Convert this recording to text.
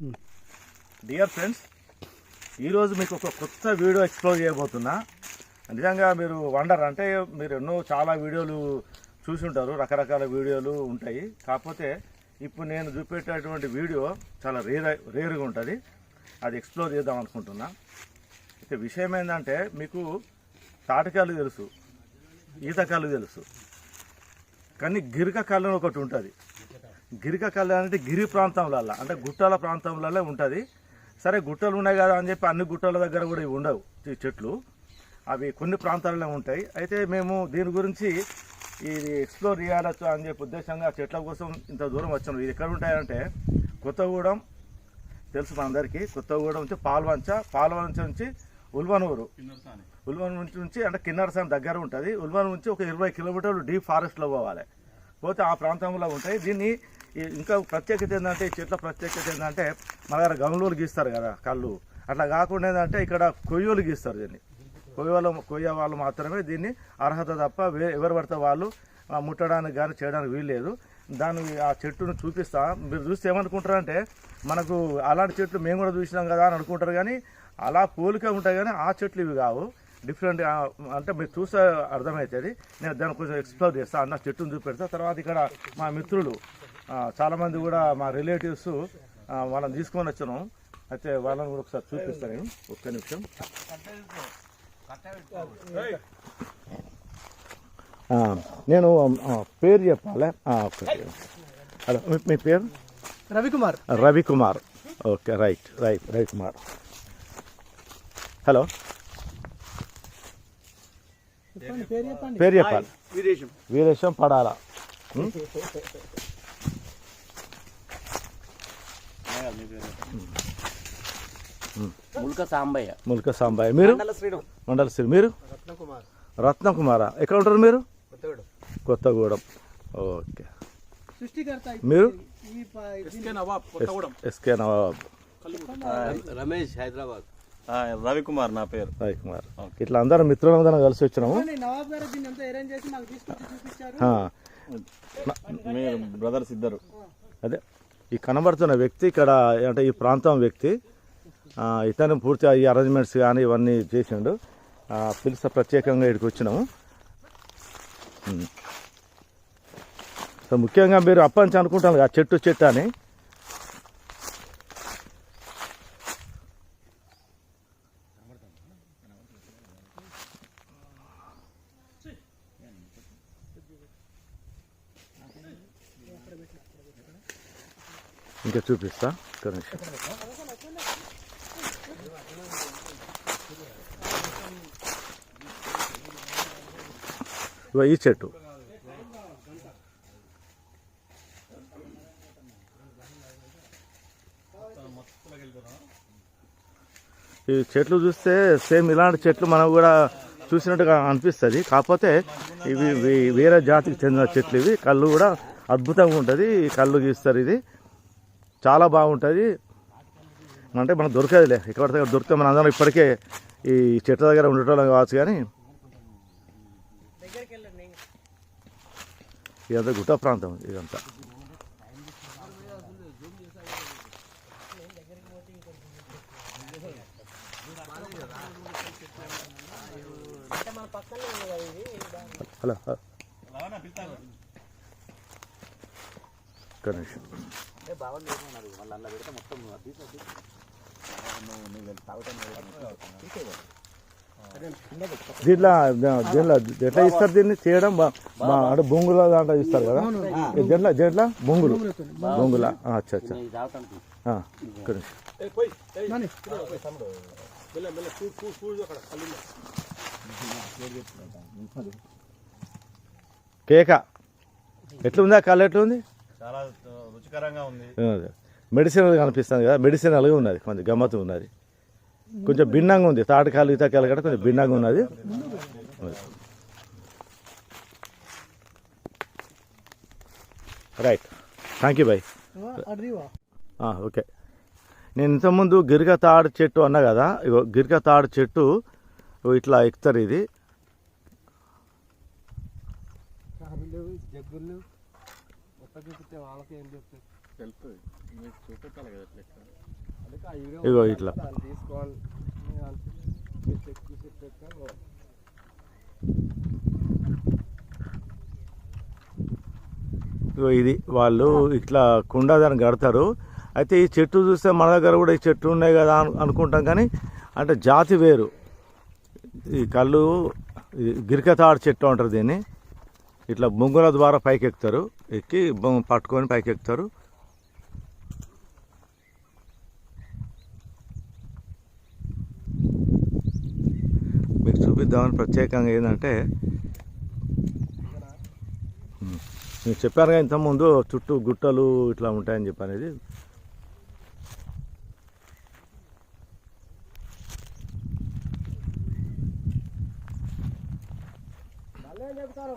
Dear friends ఈరోజు మీకు ఒక కొత్త వీడియో ఎక్స్ప్లోర్ చేయబోతున్నా. నిజంగా మీరు వండర్ అంటే మీరు ఎన్నో చాలా వీడియోలు చూసి ఉంటారు రకరకాల వీడియోలు ఉంటాయి. కాకపోతే ఇప్పుడు నేను చూపెట్టేటువంటి వీడియో చాలా రేర్ రేరుగా ఉంటుంది. అది ఎక్స్ప్లోర్ చేద్దాం అనుకుంటున్నా. అయితే విషయం ఏంటంటే మీకు తాటకాలు తెలుసు ఈతకాలు తెలుసు. కానీ గిరిక కళ్ళు ఒకటి ఉంటుంది. గిరిక కళ్ళు అంటే గిరి ప్రాంతంలలో అంటే గుట్టల ప్రాంతంలలో ఉంటుంది. సరే గుట్టలు ఉన్నాయి కదా అని చెప్పి అన్ని గుట్టల దగ్గర కూడా ఇవి ఉండవు ఈ చెట్లు. అవి కొన్ని ప్రాంతాలలో ఉంటాయి. అయితే మేము దీని గురించి ఇది ఎక్స్ప్లోర్ చేయాలచ్చు అని చెప్పి ఉద్దేశంగా చెట్ల కోసం ఇంత దూరం వచ్చాము ఇది ఎక్కడ ఉంటాయంటే కొత్తగూడెం తెలుసు మనందరికీ కొత్తగూడెం నుంచి పాల్వంచ పాల్వంచ నుంచి ఉల్వనూరు. ఉల్వనూరు నుంచి నుంచి అంటే కిన్నరసాన్ దగ్గర ఉంటుంది. ఉల్వనూరు నుంచి ఒక ఇరవై కిలోమీటర్లు డీప్ ఫారెస్ట్లో పోవాలి. పోతే ఆ ప్రాంతంలో ఉంటాయి. దీన్ని ఇంకా ప్రత్యేకత ఏంటంటే ఈ చెట్ల ప్రత్యేకత ఏంటంటే మన దగ్గర గమలూరు గీస్తారు కదా కళ్ళు. అట్లా కాకుండా ఏంటంటే ఇక్కడ కొయ్యోలు గీస్తారు దీన్ని. కొయ్యలు కొయ్య వాళ్ళు మాత్రమే దీన్ని అర్హత తప్ప వే- ఎవరు పడితే వాళ్ళు ముట్టడానికి కానీ చేయడానికి వీల్లేదు. దాన్ని ఆ చెట్టును చూపిస్తా. మీరు చూస్తే ఏమనుకుంటారంటే మనకు అలాంటి చెట్లు మేము కూడా చూసినాం కదా అని అనుకుంటారు కానీ అలా పోలిక ఉంటాయి కానీ ఆ చెట్లు ఇవి కావు. డిఫరెంట్ అంటే మీరు చూస్తే అర్థమవుతుంది. నేను దాన్ని కొంచెం ఎక్స్ప్లోర్ చేస్తాను అన్న చెట్టును చూపెడతా. తర్వాత ఇక్కడ మా మిత్రులు చాలామంది కూడా మా రిలేటివ్స్ వాళ్ళని తీసుకొని వచ్చాను. అయితే వాళ్ళని కూడా ఒకసారి చూపిస్తాను. నేను ఒక్క నిమిషం. ఆ, నేను ఆ, పేరు చెప్పాలి. హలో మీ- మీ పేరు? Ravikumar. Ravikumar. Okay right right Ravikumar. Hello. పేరు చెప్పాలి. విదేశం వీరేశం. పడాల. ముల్క సాంబయ్య. ముల్క సాంబాయ్ మీరు? మండల శ్రీ మీరు? రత్నకుమార్. రత్నకుమారా? ఎక్కడ ఉంటారు మీరు? కొత్తగూడెం. కొత్తగూడెం. ఓకే. సృష్టికర్త మీరు? S K Nawab Kothagudem. S K Nawab. Ramesh Hyderabad. Ravikumar నా పేరు. రవికుమార్. ఇట్లా అందరం మిత్రులందరం కలిసి వచ్చినాము. చెప్పండి, నవాబ్ గారు దీన్ని అంతా అరేంజ్ చేసి మాకు తీసుకొచ్చి చూపించారు. ఆ, మీరు బ్రదర్స్ ఇద్దరు. అదే. ఈ కనబడుతున్న వ్యక్తి ఇక్కడ అంటే ఈ ప్రాంతం వ్యక్తి ఇతను పూర్తిగా ఈ అరేంజ్మెంట్స్ కానీ ఇవన్నీ చేసిండు. ఆ, పిలిస్తే ప్రత్యేకంగా ఇక్కడికి వచ్చినాము. సో ముఖ్యంగా మీరు అప్పటి నుంచి అనుకుంటాను కదా చెట్టు చెట్టు అని. ఇంకా చూపిస్తా. ఒక్క నిమిషం. ఈ చెట్టు. ఈ చెట్లు చూస్తే సేమ్ ఇలాంటి చెట్లు మనం కూడా చూసినట్టుగా అనిపిస్తుంది. కాకపోతే ఇవి వేరే జాతికి చెందిన చెట్లు ఇవి. కళ్ళు కూడా అద్భుతంగా ఉంటుంది. ఈ కళ్ళు గీస్తారు ఇది. చాలా బాగుంటుంది. అంటే మనకు దొరకదులే. ఇక్కడ దొరికితే మన అందరం ఇప్పటికే ఈ చెట్ల దగ్గర ఉండటం కావచ్చు కానీ. ఇదంతా గుట్ట ప్రాంతం ఇదంతా. Hello hello. దీంట్లో దీంట్లో ఎట్లా ఇస్తారు దీన్ని? చేయడం అంటే బొంగుల దాంట్లో ఇస్తారు కదా? దీంట్లో దీంట్లో? బొంగులు. బొంగుల. ఆ, అచ్చా అచ్చా. కేక. ఎట్లుందా కళ్ళు ఎట్లుంది? చాలా రుచికరంగా ఉంది. మెడిసినల్ కనిపిస్తుంది కదా మెడిసినల్గా ఉన్నది కొంచెం గమ్మత్తు ఉన్నది. కొంచెం భిన్నంగా ఉంది తాటకాయలు ఈతకాయలు కూడా కొంచెం భిన్నంగా ఉన్నది. రైట్. Thank you bye. ఆ, అడ్రివా ఆ, ఓకే. నేను ఇంతకుముందు గిరిక తాడు చెట్టు అన్నా కదా ఇగో గిరిక తాడు చెట్టు ఇట్లా ఎక్కుతారు ఇది. వాళ్ళకి ఏం చెప్తారు? ఇగో ఇట్లా. తీసుకోవాలి. ఇగో ఇది వాళ్ళు ఇట్లా కుండ దాన్ని కడతారు. అయితే ఈ చెట్టు చూస్తే మన దగ్గర కూడా ఈ చెట్టు ఉన్నాయి కదా అను- అనుకుంటాం కానీ అంటే జాతి వేరు. ఈ కళ్ళు గిరికతాడు చెట్టు అంటారు దీన్ని. ఇట్లా బొంగుల ద్వారా పైకి ఎక్కుతారు ఎక్కి పట్టుకొని పైకి ఎక్కుతారు మీకు చూపిద్దామని ప్రత్యేకంగా ఏంటంటే నేను చెప్పాను కదా ఇంతకుముందు చుట్టూ గుట్టలు ఇట్లా ఉంటాయని చెప్పనేది. చెప్తారు